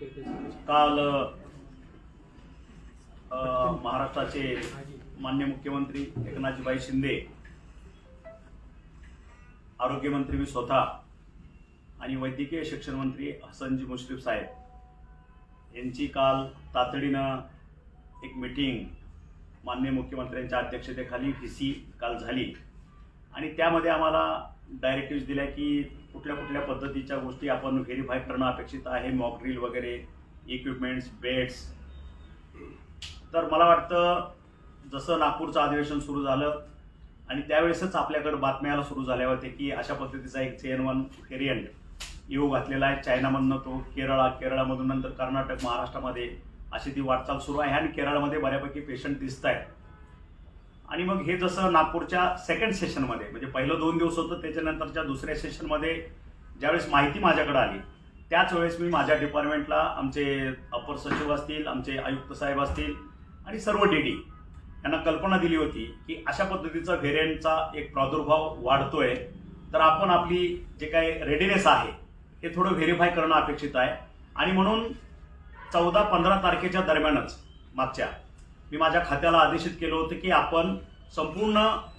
काल महाराष्ट्राचे मान्य मुख्यमंत्री एकनाथजीबाई शिंदे आरोग्यमंत्री मी स्वतः आणि वैद्यकीय शिक्षण मंत्री हसनजी मुश्रीफ साहेब यांची काल तातडीनं एक मीटिंग मान्य मुख्यमंत्र्यांच्या अध्यक्षतेखाली व्ही सी काल झाली. आणि त्यामध्ये आम्हाला डायरेक्टिव्ह दिल्या की कुठल्या कुठल्या पद्धतीच्या गोष्टी आपण व्हेरीफाय करणं अपेक्षित आहे मॉक ड्रिल वगैरे इक्विपमेंट्स बेड्स तर मला वाटतं जसं नागपूरचं अधिवेशन सुरू झालं आणि त्यावेळेसच आपल्याकडे बातम्या यायला सुरू झाल्या होत्या की अशा पद्धतीचा एक चेन वन व्हेरियंट येऊ घातलेला आहे. चायनामधनं तो केरळा केरळामधून नंतर कर्नाटक महाराष्ट्रामध्ये अशी ती वाटचाल सुरू आहे आणि केरळमध्ये बऱ्यापैकी पेशंट दिसत आहेत आणि मग हे जसं नागपूरच्या सेकंड सेशनमध्ये म्हणजे पहिलं दोन दिवस होतं त्याच्यानंतरच्या दुसऱ्या सेशनमध्ये ज्यावेळेस माहिती माझ्याकडे आली त्याच वेळेस मी माझ्या डिपार्टमेंटला आमचे अपर सचिव असतील आमचे आयुक्त साहेब असतील आणि सर्व डीडी यांना कल्पना दिली होती की अशा पद्धतीचा व्हेरियंटचा एक प्रादुर्भाव वाढतोय तर आपण आपली जे काही रेडीनेस आहे हे थोडं व्हेरीफाय करणं अपेक्षित आहे. आणि म्हणून चौदा पंधरा तारखेच्या दरम्यानच मागच्या मी माझ्या खात्याला आदेशित केलं होतं की आपण संपूर्ण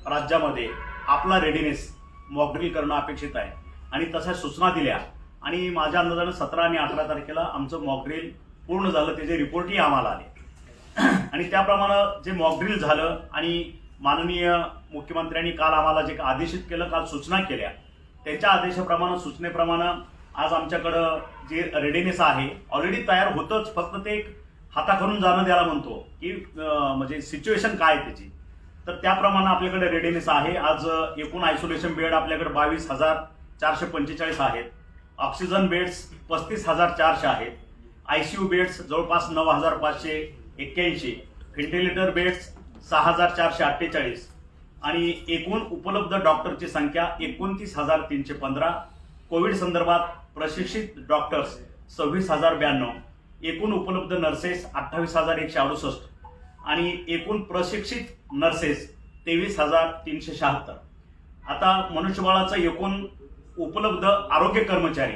राज्यामध्ये आपला रेडीनेस मॉकड्रिल करणं अपेक्षित आहे. आणि तशा सूचना दिल्या. आणि माझ्या अंदाजानं सतरा आणि अठरा तारखेला आमचं मॉकड्रिल पूर्ण झालं त्याचे रिपोर्टही आम्हाला आले. आणि त्याप्रमाणे जे मॉकड्रिल झालं आणि माननीय मुख्यमंत्र्यांनी काल आम्हाला जे आदेशित केलं काल सूचना केल्या त्यांच्या आदेशाप्रमाणे सूचनेप्रमाणे आज आमच्याकडं जे रेडीनेस आहे ऑलरेडी तयार होतंच. फक्त ते एक हाताकडून जाणं द्यायला म्हणतो की म्हणजे सिच्युएशन काय आहे त्याची. तर त्याप्रमाणे आपल्याकडे रेडीनेस आहे. आज एकूण आयसोलेशन बेड आपल्याकडे बावीस हजार चारशे पंचेचाळीस आहेत. ऑक्सिजन बेड्स पस्तीस हजार चारशे आहेत. आयसीयू बेड्स जवळपास नऊ हजार पाचशे एक्क्याऐंशी. व्हेंटिलेटर बेड्स सहा हजार चारशे अठ्ठेचाळीस. आणि एकूण उपलब्ध डॉक्टरची संख्या एकोणतीस हजार तीनशे पंधरा. कोविड संदर्भात प्रशिक्षित डॉक्टर्स सव्वीस हजार ब्याण्णव. एकूण उपलब्ध नर्सेस अठ्ठावीस हजार एकशे अडुसष्ट आणि एकूण प्रशिक्षित नर्सेस तेवीस हजार तीनशे शहात्तर. आता मनुष्यबळाचं एकूण उपलब्ध आरोग्य कर्मचारी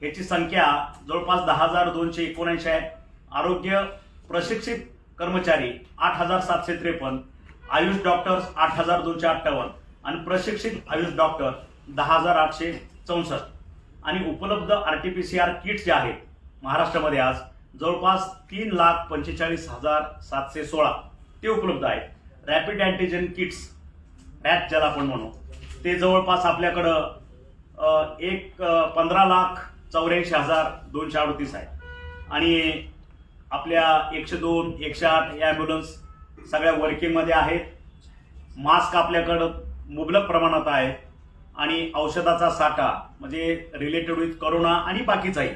ह्याची संख्या जवळपास दहा हजार दोनशे एकोणऐंशी आहे. आरोग्य प्रशिक्षित कर्मचारी आठ हजार सातशे त्रेपन्न आयुष डॉक्टर्स आठ हजार दोनशे अठ्ठावन्न आणि प्रशिक्षित आयुष डॉक्टर दहा हजार आठशे चौसष्ट. आणि उपलब्ध R T P C R kits जे आहेत महाराष्ट्रामध्ये आज जवळपास तीन लाख पंचेचाळीस हजार सातशे सोळा ते उपलब्ध आहेत. रॅपिड अँटीजन किट्स रॅप ज्याला आपण म्हणू. ते जवळपास आपल्याकडं एक पंधरा लाख चौऱ्याऐंशी हजार दोनशे अडतीस आहे आणि आपल्या एकशे दोन एकशे आठ या ॲम्ब्युलन्स सगळ्या वर्किंगमध्ये आहेत. मास्क आपल्याकडं मुबलक प्रमाणात आहे आणि औषधाचा साठा म्हणजे रिलेटेड विथ करोना आणि बाकीचाही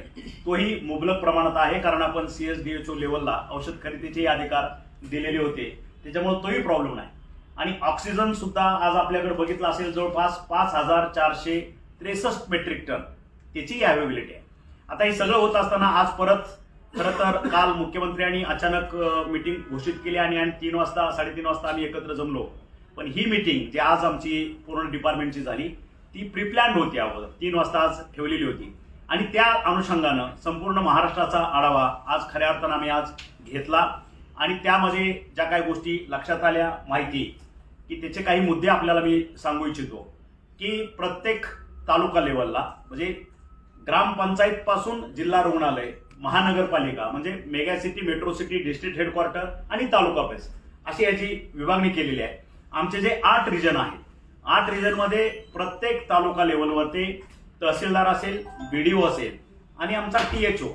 तोही मुबलक प्रमाणात आहे. कारण आपण सी एस डी लेवलला औषध खरेदीचे अधिकार दिलेले होते. त्याच्यामुळे तोही प्रॉब्लेम नाही. आणि ऑक्सिजन सुद्धा आज आपल्याकडे बघितलं असेल जवळपास पाच हजार चारशे त्रेसष्ट मेट्रिक टन त्याचीही अवेबिलिटी आहे. आता हे सगळं होत असताना आज परत खरं तर काल मुख्यमंत्र्यांनी अचानक मिटिंग घोषित केली आणि आणि तीन वाजता साडेतीन वाजता आम्ही एकत्र जमलो. पण ही मिटिंग जी आज आमची पूर्ण डिपार्टमेंटची झाली ती प्रिप्लॅन्ड होती अगोदर. तीन वाजता आज ठेवलेली होती. आणि त्या अनुषंगानं संपूर्ण महाराष्ट्राचा आढावा आज खऱ्या अर्थानं आम्ही आज घेतला. आणि त्यामध्ये ज्या काही गोष्टी लक्षात आल्या माहिती की त्याचे काही मुद्दे आपल्याला मी सांगू इच्छितो की प्रत्येक तालुका लेवलला म्हणजे ग्रामपंचायतपासून जिल्हा रुग्णालय महानगरपालिका म्हणजे mega city metro city district headquarter आणि तालुका प्रेस अशी याची विभागणी केलेली आहे. आमचे जे आठ रिजन आहेत आठ रिजनमध्ये प्रत्येक तालुका लेवलवरती तहसीलदार असेल बीडीओ असेल आणि आमचा टीएचओ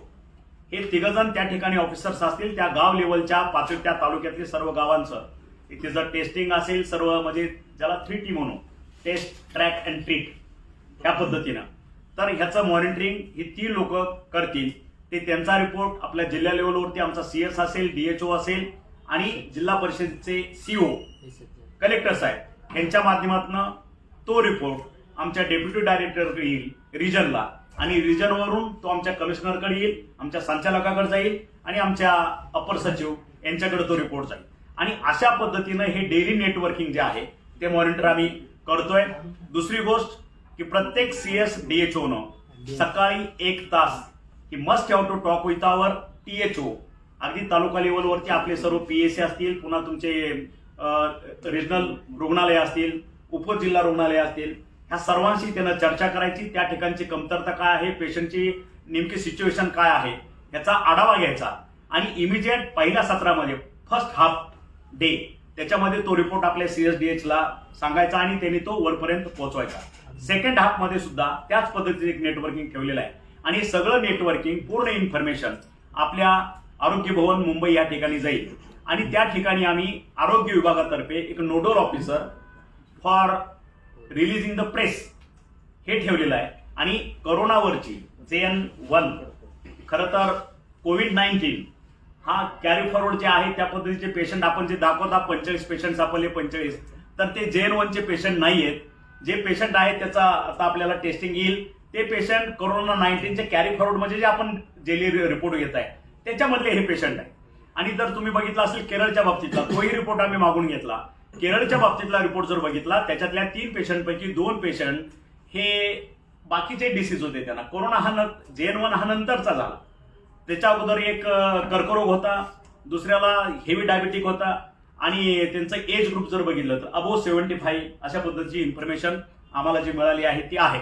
हे तिघजण त्या ठिकाणी ऑफिसर्स असतील त्या गाव लेवलच्या पाचव्या त्या तालुक्यातील सर्व गावांचं. इथे जर टेस्टिंग असेल सर्व म्हणजे ज्याला थ्री टी म्हणू टेस्ट ट्रॅक अँड ट्रीट ह्या पद्धतीनं. तर ह्याचं मॉनिटरिंग ही तीन लोक करतील. ते त्यांचा रिपोर्ट आपल्या जिल्हा लेवलवरती आमचा सी एस असेल डीएचओ असेल आणि जिल्हा परिषदेचे सीओ कलेक्टर साहेब. यांच्या माध्यमातून तो रिपोर्ट आमच्या डेप्युटी डायरेक्टरकडे येईल रिजनला आणि रिजनवरून तो आमच्या कमिशनरकडे येईल आमच्या संचालकाकडे जाईल आणि आमच्या अपर सचिव यांच्याकडे तो रिपोर्ट जाईल. आणि अशा पद्धतीनं हे डेली नेटवर्किंग जे आहे ते मॉनिटर आम्ही करतोय. दुसरी गोष्ट की प्रत्येक सी एस डीएचओनं सकाळी एक तास की must have to talk with our T H O अगदी तालुका लेवलवरती आपले सर्व पी एस सी असतील पुन्हा तुमचे रिजनल रुग्णालय असतील उपजिल्हा रुग्णालय असतील ह्या सर्वांशी त्यांना चर्चा करायची. त्या ठिकाणची कमतरता काय आहे? पेशंटची नेमकी सिच्युएशन काय आहे? याचा आढावा घ्यायचा. आणि इमिजिएट पहिल्या सत्रामध्ये फर्स्ट हाफ डे त्याच्यामध्ये तो रिपोर्ट आपल्या सीएसडीएच ला सांगायचा आणि त्यांनी तो वरपर्यंत पोहोचवायचा. सेकंड हाफमध्ये सुद्धा त्याच पद्धतीने एक नेटवर्किंग ठेवलेलं आहे. आणि सगळं नेटवर्किंग पूर्ण इन्फॉर्मेशन आपल्या आरोग्य भवन मुंबई या ठिकाणी जाईल. आणि त्या ठिकाणी आम्ही आरोग्य विभागातर्फे एक nodal officer for releasing the press हे ठेवलेलं आहे. आणि करोनावरची जे एन वन खरं तर कोविड नाईन्टीन हा कॅरी फॉरवर्ड जे आहे त्या पद्धतीचे पेशंट आपण जे दाखवता पंचेचाळीस पेशंट सापडले पंचेचाळीस तर ते जे एन वनचे पेशंट नाही आहेत जे पेशंट आहेत त्याचा आता आपल्याला टेस्टिंग येईल. ते पेशंट कोरोना नाईन्टीनचे कॅरी फॉरवर्ड म्हणजे जे आपण जेली रिपोर्ट घेत आहे त्याच्यामधले हे पेशंट आहे आणि जर तुम्ही बघितलं असेल केरळच्या बाबतीतला तोही रिपोर्ट आम्ही मागून घेतला. केरळच्या बाबतीतला रिपोर्ट जर बघितला त्याच्यातल्या तीन पेशंटपैकी दोन पेशंट हे बाकीचे डिसीज होते त्यांना. कोरोना हा जे एन वन हा नंतरचा झाला. त्याच्या अगोदर एक कर्करोग होता दुसऱ्याला हेवी डायबेटिक होता आणि त्यांचं एज ग्रुप जर बघितलं तर अबो सेव्हन्टी फाईव्ह अशा पद्धतीची इन्फॉर्मेशन आम्हाला जी मिळाली आहे ती आहे.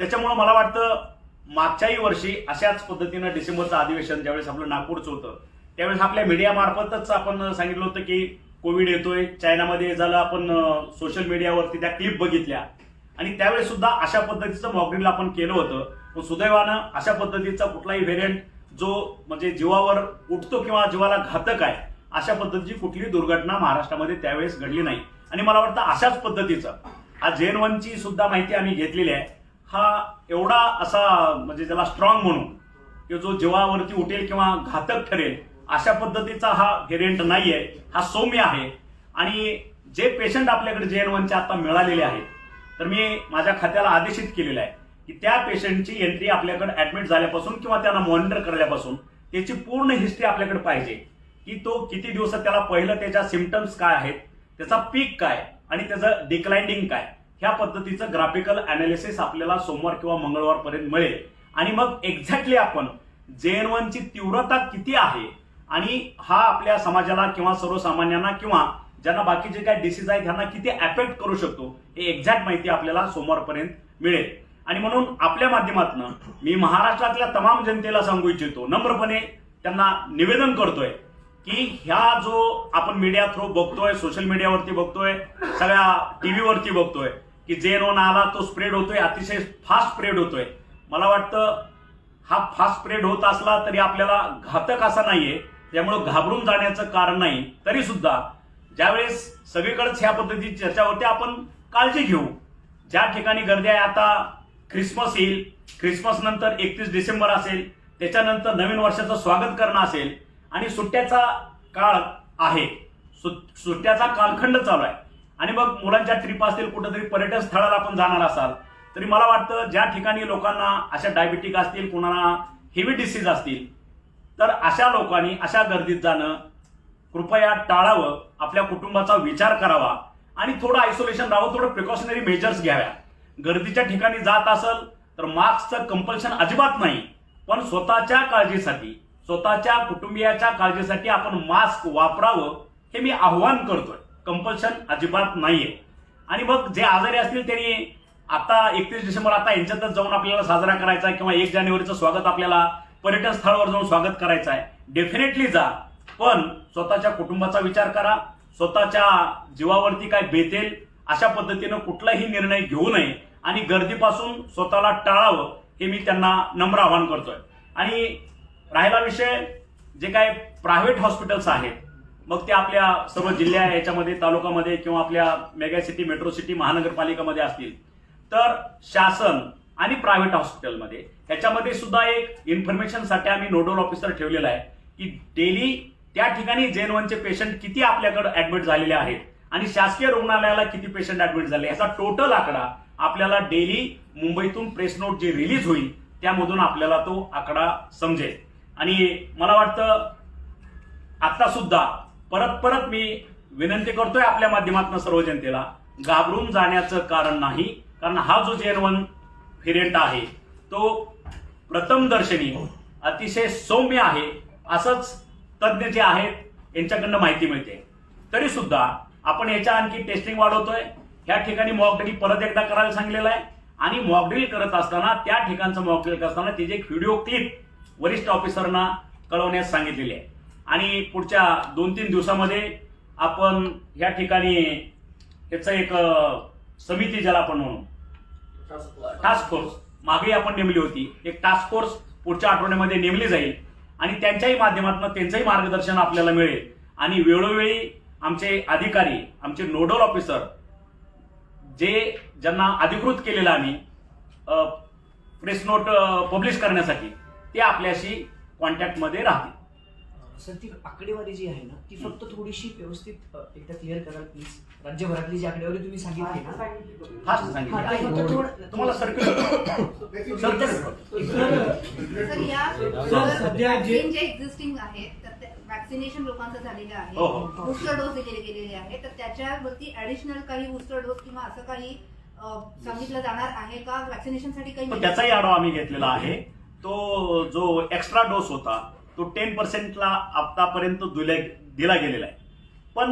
त्याच्यामुळं मला वाटतं मागच्याही वर्षी अशाच पद्धतीनं डिसेंबरचं अधिवेशन ज्यावेळेस आपलं नागपूरचं होतं त्यावेळेस आपल्या मीडियामार्फतच आपण सांगितलं होतं की कोविड येतोय. चायनामध्ये झालं आपण सोशल मीडियावरती त्या क्लिप बघितल्या. आणि त्यावेळेस सुद्धा अशा पद्धतीचं मॉकड्रिल आपण केलं होतं. पण सुदैवानं अशा पद्धतीचा कुठलाही व्हेरियंट जो म्हणजे जीवावर उठतो किंवा जीवाला घातक आहे अशा पद्धतीची कुठलीही दुर्घटना महाराष्ट्रामध्ये त्यावेळेस घडली नाही. आणि मला वाटतं अशाच पद्धतीचं हा जेन वनची सुद्धा माहिती आम्ही घेतलेली आहे. हा एवढा असा म्हणजे त्याला स्ट्रॉंग म्हणून की जो जीवावरती उठेल किंवा घातक ठरेल अशा पद्धतीचा हा व्हेरियंट नाहीये. हा सौम्य आहे. आणि जे पेशंट आपल्याकडे जे एन वनचे आता मिळालेले आहेत तर मी माझ्या खात्याला आदेशित केलेलं आहे की त्या पेशंटची एंट्री आपल्याकडे ऍडमिट झाल्यापासून किंवा त्यांना मॉनिटर करण्यापासून त्याची पूर्ण हिस्ट्री आपल्याकडे पाहिजे. की तो किती दिवसात त्याला पहिलं त्याच्या सिमटम्स काय आहेत त्याचा पीक काय आणि त्याचं डिक्लाइनिंग काय ह्या पद्धतीचं ग्राफिकल अनालिसिस आपल्याला सोमवार किंवा मंगळवारपर्यंत मिळेल. आणि मग एक्झॅक्टली आपण जे एन वनची तीव्रता किती आहे आणि हा आपल्या समाजाला किंवा सर्वसामान्यांना किंवा ज्यांना बाकीचे काय डिसीज आहेत त्यांना किती अफेक्ट करू शकतो हे एक्झॅक्ट माहिती आपल्याला सोमवारपर्यंत मिळेल. आणि म्हणून आपल्या माध्यमातून मी महाराष्ट्रातल्या तमाम जनतेला सांगू इच्छितो नम्रपणे त्यांना निवेदन करतोय की ह्या जो आपण मीडिया थ्रू बघतोय सोशल मीडियावरती बघतोय सगळ्या टीव्हीवरती बघतोय की जे नोन आला तो स्प्रेड होतोय अतिशय फास्ट स्प्रेड होतोय. मला वाटतं हा फास्ट स्प्रेड होत असला तरी आपल्याला घातक असा नाहीये. त्यामुळं घाबरून जाण्याचं कारण नाही. तरी सुद्धा ज्यावेळेस सगळीकडेच ह्या पद्धतीची चर्चा होते आपण काळजी घेऊ. ज्या ठिकाणी गर्दी आहे आता ख्रिसमस येईल. ख्रिसमस नंतर एकतीस डिसेंबर असेल. त्याच्यानंतर नवीन वर्षाचं स्वागत करणं असेल. आणि सुट्ट्याचा काळ आहे. सु- सुट्ट्याचा कालखंड चालू आहे. आणि मग मुलांच्या ट्रिप असतील कुठंतरी पर्यटन स्थळाला आपण जाणार असाल. तरी मला वाटतं ज्या ठिकाणी लोकांना अशा डायबिटिक असतील कुणाला हेवी डिसीज असतील तर अशा लोकांनी अशा गर्दीत जाणं कृपया टाळावं आपल्या कुटुंबाचा विचार करावा आणि थोडं आयसोलेशन राहावं थोडं प्रिकॉशनरी मेजर्स घ्याव्या. गर्दीच्या ठिकाणी जात असेल तर मास्कचं कंपल्शन अजिबात नाही पण स्वतःच्या काळजीसाठी स्वतःच्या कुटुंबियाच्या काळजीसाठी आपण मास्क वापरावं हे मी आव्हान करतोय. कंपल्शन अजिबात नाहीये. आणि मग जे आजारी असतील त्यांनी आता एकतीस डिसेंबर आता यांच्यातच जाऊन आपल्याला साजरा करायचा किंवा एक जानेवारीचं स्वागत आपल्याला पर्यटन स्थळावर जाऊन स्वागत करायचं आहे. डेफिनेटली जा. पण स्वतःच्या कुटुंबाचा विचार करा. स्वतःच्या जीवावरती काय बेतेल अशा पद्धतीनं कुठलाही निर्णय घेऊ नये. आणि गर्दीपासून स्वतःला टाळावं हे मी त्यांना नम्र आवाहन करतोय. आणि राहिला विषय जे काय प्रायव्हेट हॉस्पिटल्स आहेत मग ते आपल्या सर्व जिल्ह्या याच्यामध्ये तालुकामध्ये किंवा आपल्या मेगा सिटी मेट्रो सिटी महानगरपालिकामध्ये असतील. तर शासन आणि प्रायव्हेट हॉस्पिटलमध्ये ह्याच्यामध्ये सुद्धा एक इन्फॉर्मेशनसाठी आम्ही नोडल ऑफिसर ठेवलेला आहे की डेली त्या ठिकाणी जेन वनचे पेशंट किती आपल्याकडे ऍडमिट झालेले आहेत आणि शासकीय रुग्णालयाला किती पेशंट ऍडमिट झाले. याचा टोटल आकडा आपल्याला डेली मुंबईतून प्रेस नोट जे रिलीज होईल त्यामधून आपल्याला तो आकडा समजेल. आणि मला वाटतं आता सुद्धा परत परत मी विनंती करतोय आपल्या माध्यमातून सर्व जनतेला घाबरून जाण्याचं कारण नाही. कारण हा जो जेन वन व्हेरियंट आहे. तो प्रथम दर्शनी अतिशय सौम्य आहे. असंच तज्ज्ञ जे आहेत यांच्याकडनं माहिती मिळते. तरी सुद्धा आपण याच्या आणखी टेस्टिंग वाढवतोय. ह्या ठिकाणी मॉकड्रिल परत एकदा करायला सांगलेलं आहे. आणि मॉकड्रिल करत असताना त्या ठिकाणचं मॉकड्रिल करत असताना त्याची एक व्हिडिओ क्लिप वरिष्ठ ऑफिसरना कळवण्यास सांगितलेली आहे. आणि पुढच्या दोन तीन दिवसामध्ये आपण या ठिकाणी याचं एक समिती ज्याला आपण म्हणू टास्क फोर्स मागे आपण नेमली होती. एक टास्क फोर्स पुढच्या आठवड्यामध्ये नेमली जाईल. आणि त्यांच्याही माध्यमातून त्यांचंही मार्गदर्शन आपल्याला मिळेल. आणि वेळोवेळी आमचे अधिकारी आमचे नोडल ऑफिसर जे ज्यांना अधिकृत केलेलं आम्ही प्रेस नोट पब्लिश करण्यासाठी ते आपल्याशी कॉन्टॅक्टमध्ये राहतील. सर ती आकडेवारी जी आहे ना ती फक्त थोडीशी व्यवस्थित एकदा क्लिअर कराल प्लीज राज्यभरातली जी आकडेवारी तुम्ही सांगितली ना. फास्ट हा, सांगितलं. ते फक्त थोडं- तुम्हाला सर्क्युलर तर या सर, सध्या जे- vaccine जे एक्झिस्टिंग आहे तर वॅक्सिनेशन लोकांचं झालेलं आहे. हो, हो. बुस्टर डोस दिलेले गेलेले आहे. तर त्याच्यावरती ऍडिशनल काही बुस्टर डोस किंवा असं काही अ, सांगितलं जाणार आहे का? वॅक्सिनेशनसाठी काही त्याचाही आढावा आम्ही घेतलेला आहे. तो जो एक्स्ट्रा डोस होता तो टेन पर्सेंटला आतापर्यंत दिला दिला गेलेला आहे. पण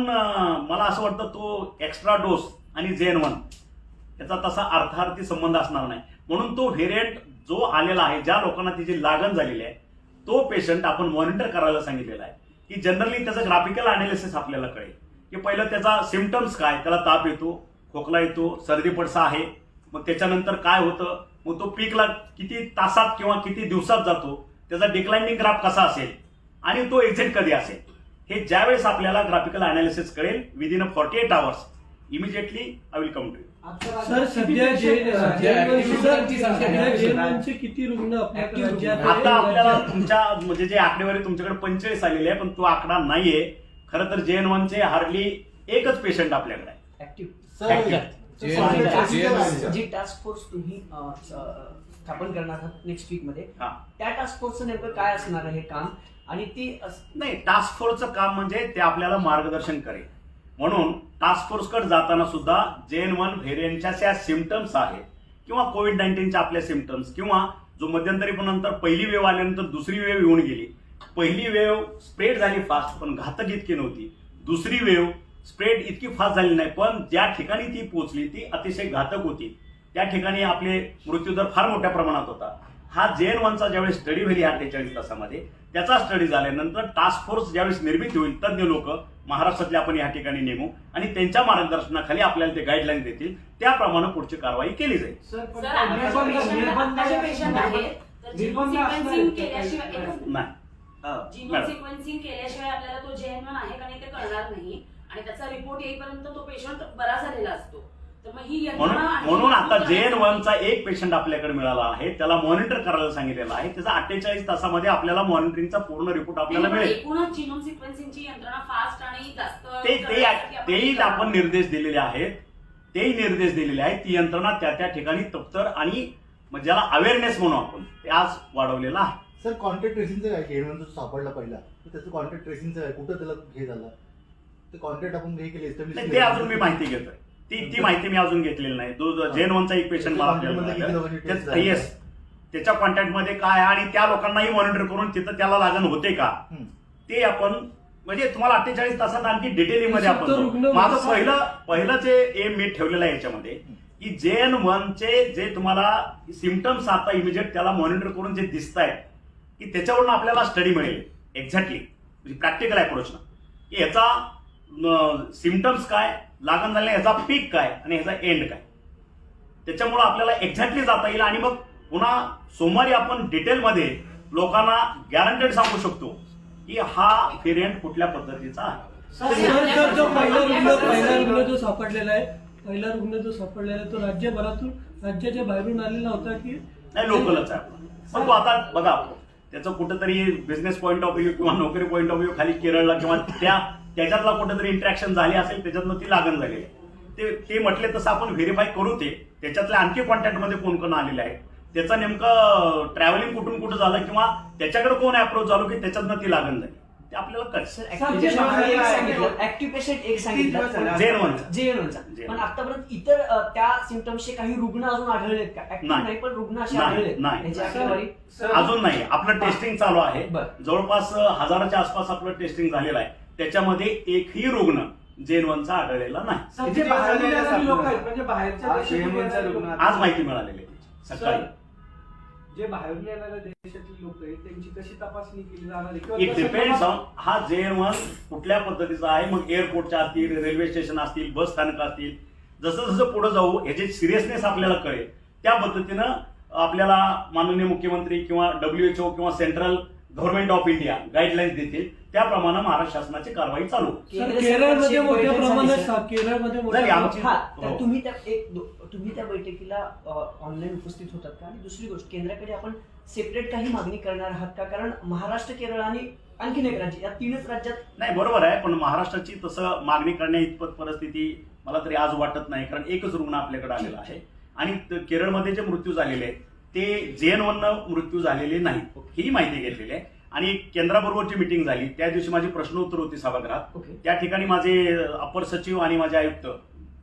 मला असं वाटतं तो एक्स्ट्रा डोस आणि जेन वन याचा तसा अर्थार्थी संबंध असणार नाही. म्हणून तो व्हेरियंट जो आलेला आहे ज्या लोकांना त्याची लागण झालेली आहे तो पेशंट आपण मॉनिटर करायला सांगितलेला आहे. की जनरली त्याचं ग्राफिकल अनालिसिस आपल्याला कळेल. की पहिलं त्याचा सिमटम्स काय त्याला ताप येतो खोकला येतो सर्दी पडसा आहे मग त्याच्यानंतर काय होतं? मग तो पीकला किती तासात किंवा किती दिवसात जातो? त्याचा डिक्लाइनिंग ग्राफ कसा असेल आणि तो एक्झिट कधी असेल हे ज्यावेळेस आपल्याला ग्राफिकल अनालिसिस कळेल within a forty eight hours immediately I will come to sir सध्या जे किती? रुग्ण आता आपल्याला तुमच्या म्हणजे जे आकडेवारी तुमच्याकडे पंचेचाळीस आलेली आहे पण तो आकडा नाहीये खरं तर जे एन वनचे हार्डली एकच पेशंट आपल्याकडे आहे ऍक्टिव्ह जे- टास्क जे- फोर्स- जी टास्क फोर्स तुम्ही स्थापन करणार आहात नेक्स्ट वीकमध्ये. हा. त्या टास्क फोर्सचं नेमकं काय असणार आहे काम? आणि ती अस- नाही टास्क फोर्सचं काम म्हणजे ते आपल्याला मार्गदर्शन करेल. म्हणून टास्क फोर्सकडे जाताना सुद्धा जेन वन व्हेरियंटच्या ज्या सिमटम्स आहेत. किंवा कोविड नाईन्टीनच्या आपल्या सिमटम्स किंवा जो मध्यंतरी पण नंतर पहिली वेव आल्यानंतर दुसरी वेव येऊन गेली. पहिली वेव स्प्रेड झाली फास्ट पण घातक इतकी नव्हती. दुसरी वेव स्प्रेड इतकी फास्ट झाली नाही पण ज्या ठिकाणी ती पोहोचली ती अतिशय घातक होती. त्या ठिकाणी आपले मृत्यूदर फार मोठ्या प्रमाणात होता. हा जेन वनचा ज्यावेळेस स्टडी या अठ्ठेचाळीस तासामध्ये त्याचा स्टडी झाल्यानंतर टास्क फोर्स ज्यावेळेस निर्मिती होईल तज्ज्ञ लोक महाराष्ट्रातले आपण या ठिकाणी नेमू आणि त्यांच्या मार्गदर्शनाखाली आपल्याला ते गाईडलाईन देतील. त्याप्रमाणे पुढची कारवाई केली जाईल. सर आताचे पेशंट आहेत तर जिनोम सिक्वेन्सिंग केल्याशिवाय एकच नाही. हा, जिनोम मॅडम. सिक्वेन्सिंग केल्याशिवाय आपल्याला तो जेएनवन आहे का नाही ते कळणार नाही. आणि त्याचा रिपोर्ट येईपर्यंत तो पेशंट बरा झालेला असतो. म्हणून म्हणून आता मजबूत जे एन करण्यासाठी- वनचा एक पेशंट आपल्याकडे मिळाला आहे. त्याला मॉनिटर करायला सांगितलेलं आहे. त्याचा अठ्ठेचाळीस तासामध्ये आपल्याला मॉनिटरिंगचा पूर्ण रिपोर्ट आपल्याला मिळेल. एकूणच जिनोम सिक्वेन्सिंगची यंत्रणा फास्ट आणि जास्त ते ते तेही हे आपण निर्देश दिलेले आहेत. तेही निर्देश दिलेले आहेत. ती यंत्रणा त्या त्या ठिकाणी तप्तर आणि ज्याला अवेअरनेस म्हणू आपण ते आज वाढवलेलं आहे. सर कॉन्टॅक्ट ट्रेसिंगचं काय? केळवण जो सापडला पहिला तर त्याचं कॉन्टॅक्ट ट्रेसिंगचं काय? कुठं त्याला हे झालं? ते कॉन्टॅक्ट आपण हे केले नाही, ते अजून मी माहिती घेतोय. ती ती माहिती मी अजून घेतलेली नाही. जो जेन वनचा एक पेशंट मला? येस त्याच्या कॉन्टॅक्टमध्ये काय आहे आणि त्या लोकांनाही मॉनिटर करून तिथं त्याला लागण होते का. ते आपण म्हणजे तुम्हाला अठ्ठेचाळीस तासात आणखी डिटेलिंगमध्ये आपण माझं. पहिलं पहिलं जे एम मी ठेवलेलं आहे याच्यामध्ये की जे एन वनचे जे तुम्हाला सिमटम्स आता इमिजिएट त्याला मॉनिटर करून जे दिसत आहेत की त्याच्यावरून आपल्याला स्टडी मिळेल. एक्झॅक्टली म्हणजे प्रॅक्टिकल अप्रोच ना. की याचा सिमटम्स काय? लागण झालेला याचा पीक काय आणि याचा एंड काय? त्याच्यामुळं आपल्याला एक्झॅक्टली जाता येईल. आणि मग पुन्हा सोमवारी आपण डिटेलमध्ये लोकांना गॅरंटेड सांगू शकतो की हा व्हेरियंट कुठल्या पद्धतीचा आहे. सर, जो पहिला रुग्ण पहिला रुग्ण जो सापडलेला आहे पहिला रुग्ण जो सापडलेला आहे तो राज्यभरातून राज्याच्या बाहेरून आलेला होता की नाही लोकलच आहे. आपला पण तो आता बघा. त्याचं कुठेतरी बिझनेस पॉईंट ऑफ व्ह्यू किंवा नोकरी पॉईंट ऑफ व्ह्यू खाली केरळला किंवा त्या त्याच्यातला कुठेतरी इंटरॅक्शन झाली असेल त्याच्यातनं ती लागण झालेली आहे ते ते म्हटले तसं आपण व्हेरीफाय करू ते. त्याच्यातल्या आणखी कॉन्टॅक्टमध्ये कोण कोण आलेले आहेत? त्याचं नेमकं ट्रॅव्हलिंग कुठून कुठं झालं किंवा त्याच्याकडे कोण अप्रोच झालो की त्याच्यातनं ती लागण झाली? ते आपल्याला कळेल सर सर, ऍक्टिव्ह जे पेशंट बाहेर एक आहे- सांगितलं. ऍक्टिव्ह पेशंट एक सांगितलं. झेन वनचा जेएनचा JN1. पण आतापर्यंत इतर त्या सिमटम्सचे काही रुग्ण अजून आढळलेत का? नाही. पण रुग्ण असे आढळले अजून नाही. आपलं टेस्टिंग चालू आहे. जवळपास हजाराच्या आसपास आपलं टेस्टिंग झालेलं आहे. त्याच्यामध्ये एकही रुग्ण जेन वनचा आढळलेला नाही. जे बाहेरून येणारे लोक आहेत. म्हणजे बाहेरच्या देशातून येणारे लोक. आज माहिती मिळालेली आहे त्याची, सकाळी. जे बाहेरून येणाऱ्या देशातली लोक आहेत त्यांची कशी तपासणी केली जाणार आहे? किंवा इट कसं डिपेंड्स ऑन हा जे एन वन कुठल्या पद्धतीचा आहे. मग एअरपोर्टच्या असतील रेल्वे स्टेशन असतील बस स्थानक असतील. जसं जसं पुढे जाऊ ह्याची सिरियसनेस आपल्याला कळेल त्या पद्धतीनं आपल्याला माननीय मुख्यमंत्री किंवा डब्ल्यूएचओ किंवा central government of India guidelines देतील. त्याप्रमाणे महाराष्ट्र शासनाची कारवाई चालू. केरळमध्ये मोठ्या प्रमाणात केरळमध्ये मोठ्या हा तर. तुम्ही त्या एक तुम्ही त्या बैठकीला ऑनलाईन उपस्थित होतात का? आणि दुसरी गोष्ट केंद्राकडे आपण सेपरेट काही मागणी करणार आहात का? कारण महाराष्ट्र केरळ आणि आणखीन एक राज्य या तीनच राज्यात नाही बरोबर आहे पण महाराष्ट्राची तसं मागणी करण्या इतपत परिस्थिती मला तरी आज वाटत नाही कारण एकच रुग्ण आपल्याकडे आलेला आहे. आणि केरळमध्ये जे मृत्यू झालेले आहेत ते जेएन वन मृत्यू झालेले नाहीत. ही माहिती घेतलेली आहे. आणि केंद्राबरोबरची मिटिंग झाली. त्या दिवशी माझी प्रश्नोत्तर होती सभागृहात. ओके. त्या ठिकाणी माझे अपर सचिव आणि माझे आयुक्त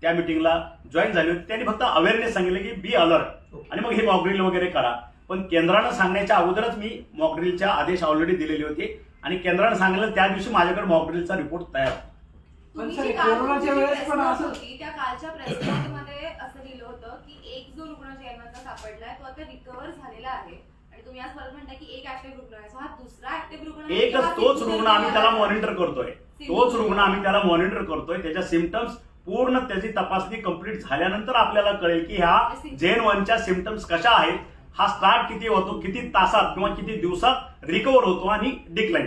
त्या मिटिंगला जॉईन झाले होते. त्यांनी फक्त अवेअरनेस सांगितलं की बी अलर्ट. आणि मग हे मॉकड्रिल वगैरे करा. पण केंद्रानं सांगण्याच्या अगोदरच मी मॉकड्रिलच्या आदेश ऑलरेडी दिलेले होते. आणि केंद्रानं सांगितलं त्या दिवशी माझ्याकडे मॉकड्रिलचा रिपोर्ट तयार होता. पण कोरोनाच्या वेळेस पण असं- त्या कालच्या प्रेस मध्ये असं लिहिलं होतं की एक जो रुग्ण सापडलाय तो आता रिकवर झालेला आहे. आणि तुम्ही आज परत म्हणताय की एक ऍक्टिव्ह रुग्ण आहे. हा दुसरा ऍक्टिव्ह रुग्ण एकच तोच रुग्ण आम्ही त्याला? मॉनिटर करतोय. तोच रुग्ण आम्ही त्याला मॉनिटर करतोय. त्याच्या सिमटम्स पूर्ण त्याची तपासणी कंप्लीट झाल्यानंतर आपल्याला कळेल की ह्या जेन वनच्या सिमटम्स कशा आहेत हा स्टार्ट किती होतो किती तासात किंवा किती दिवसात रिकवर होतो आणि डिक्लाइन